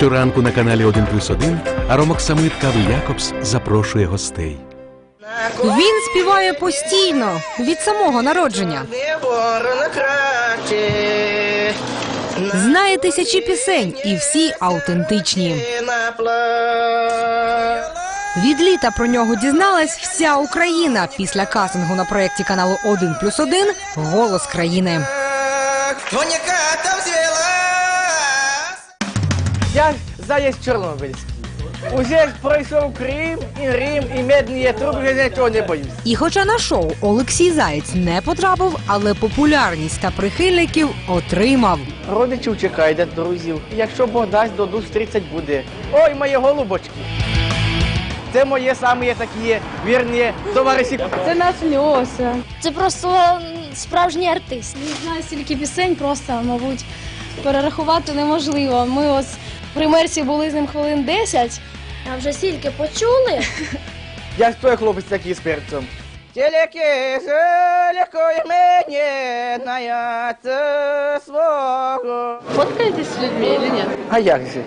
Щоранку на каналі 1 плюс 1 Аромок Самит Кави Якобс запрошує гостей. Він співає постійно від самого народження. Знає тисячі пісень, і всі автентичні. Від літа про нього дізналась вся Україна після кастингу на проєкті каналу 1 плюс 1 Голос країни. Я заєць Чорнобильський. Уже пройшов Крим, і Рим, і медні труби, вже нічого не боюсь. І хоча на шоу Олексій Заєць не потрапив, але популярність та прихильників отримав. Родичів чекайте, друзів. Якщо Бог дасть, до душ 30 буде. Ой, мої голубочки. Це моє самі такі вірні товариші. Це наш Льоша. Це просто справжній артист. Не знаю стільки пісень, просто, мабуть, перерахувати неможливо. Ми ось при мерсі були з ним хвилин 10. А вже стільки почули. Я ж той хлопець такий з перцем. Телеки легко мені наяться свого. Фоткаєтесь з людьми чи ні? А як же?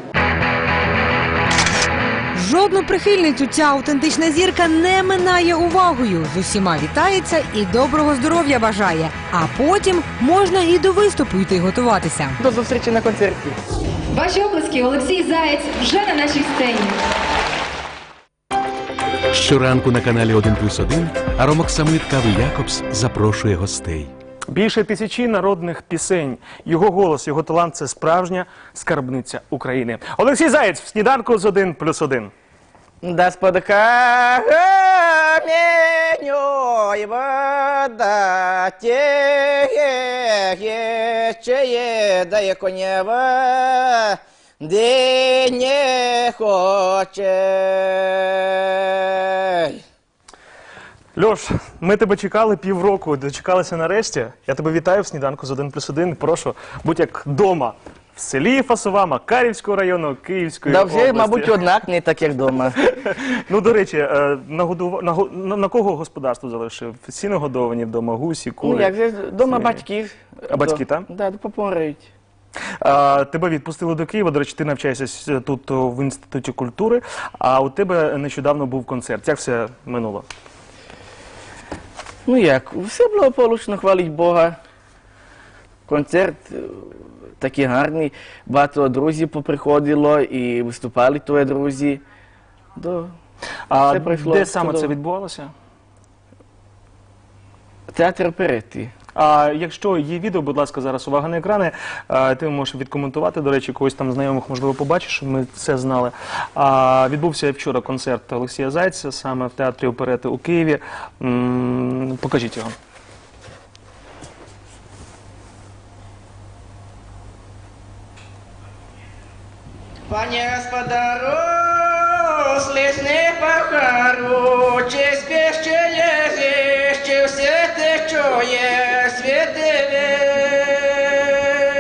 Жодну прихильницю ця автентична зірка не минає увагою. З усіма вітається і доброго здоров'я бажає. А потім можна і до виступу йти готуватися. До зустрічі на концерті. Ваші обласки Олексій Заєць вже на нашій сцені. Щоранку на каналі 1 плюс 1 Аромок Самит Кави Якобс запрошує гостей. Більше тисячі народних пісень. Його голос, його талант це справжня скарбниця України. Олексій Заєць в сніданку з 1 плюс 1. Да спадка и вода тече, да яко неба, де не хоче. Льош, ми тебе чекали півроку, дочекалися нарешті. Я тебе вітаю в сніданку з 1 плюс 1. Прошу, будь як вдома. В селі Фасова, Макарівського району, Київської Да області. вже, мабуть, однак не так, як вдома. Ну, до речі, е, нагодува... наго- на, на кого господарство залишив? Всі нагодовані вдома, гусі, кури. Ну, як же, вдома батьки. А батьки там? Да, допомагають. А, тебе відпустили до Києва. До речі, ти навчаєшся с- тут о, в інституті культури. А у тебе нещодавно був концерт. Як все минуло? Ну як, все благополучно, хвалить Бога. Концерт е, такий гарний, багато друзів поприходило і виступали твої друзі. А Все пройшло де саме чудово. це відбувалося? театр оперети. А якщо є відео, будь ласка, зараз увага на екрани. Ти можеш відкоментувати. До речі, когось там знайомих можливо побачиш. щоб Ми це знали. А, відбувся вчора концерт Олексія Зайця саме в театрі оперети у Києві. М, покажіть його. Пане господару, слышны пахару, честь безчелезі, ще все те чує, святи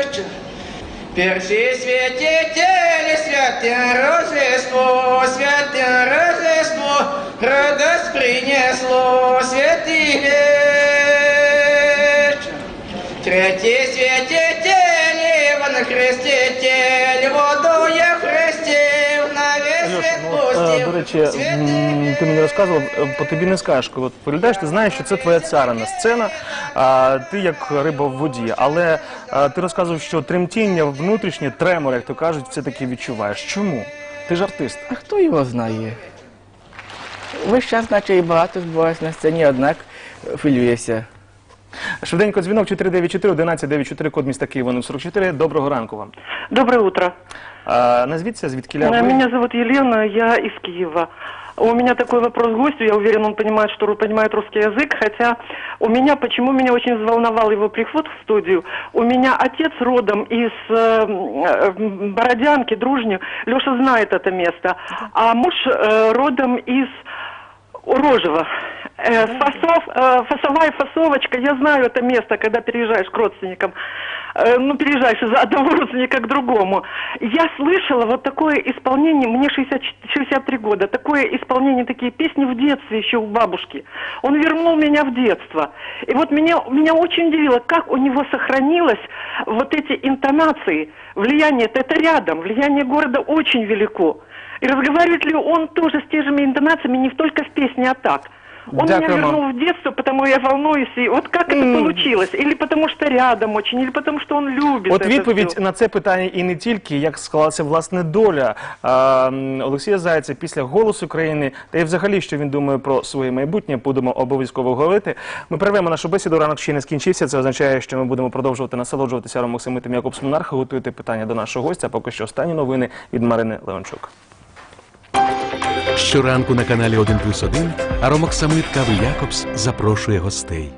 вечір. Перші святителі, святе Рождество, святе Рождество, радость принесло, святий вечір. Третій святитель, Іван Хреститель, речі, ти мені розказував, е, по тобі не скажеш, коли от поглядаєш, ти знаєш, що це твоя царина сцена, а ти як риба в воді. Але ти розказував, що тремтіння внутрішнє, тремор, як то кажуть, все-таки відчуваєш. Чому? Ти ж артист. А хто його знає? Весь час, наче і багато збувається на сцені, однак хвилюєшся. Швиденько дзвінок 494 1194 код міста Києва 044. Доброго ранку вам. Доброе утро. А, назвіться, звідки Э, ви? Меня зовут Елена, я из Киева. У меня такой вопрос к гостю, я уверен, он понимает, что ру- понимает русский язык, хотя у меня, почему меня очень взволновал его приход в студию, у меня отец родом из э, м, Бородянки, Дружни, Леша знает это место, а муж э, родом из Рожева. Э, Фасов, э, фасовая фасовочка, я знаю это место, когда переезжаешь к родственникам. э, ну, переезжаешь из одного родственника к другому. Я слышала вот такое исполнение, мне 60, 63 года, такое исполнение, такие песни в детстве еще у бабушки. Он вернул меня в детство. И вот меня, меня очень удивило, как у него сохранилось вот эти интонации. Влияние это рядом, влияние города очень велико. И разговаривает ли он тоже с теми же интонациями, не только в песне, а так. Он меня Дякуємо. вернул в детство, потому я волнуюсь. И вот как это получилось? Или потому что рядом очень, или потому что он любит От это відповідь всё. на це питання і не тільки як склалася власне доля а, м, Олексія Зайця після голосу країни, та й взагалі, що він думає про своє майбутнє, будемо обов'язково говорити. Ми перервемо нашу бесіду. Ранок ще не скінчився. Це означає, що ми будемо продовжувати насолоджуватися Ромом Максимитом Якобс Монарха. Готуйте питання до нашого гостя. Поки що останні новини від Марини Леончук. Щоранку на каналі 1 плюс 1 Аромок самир Кави Якобс запрошує гостей.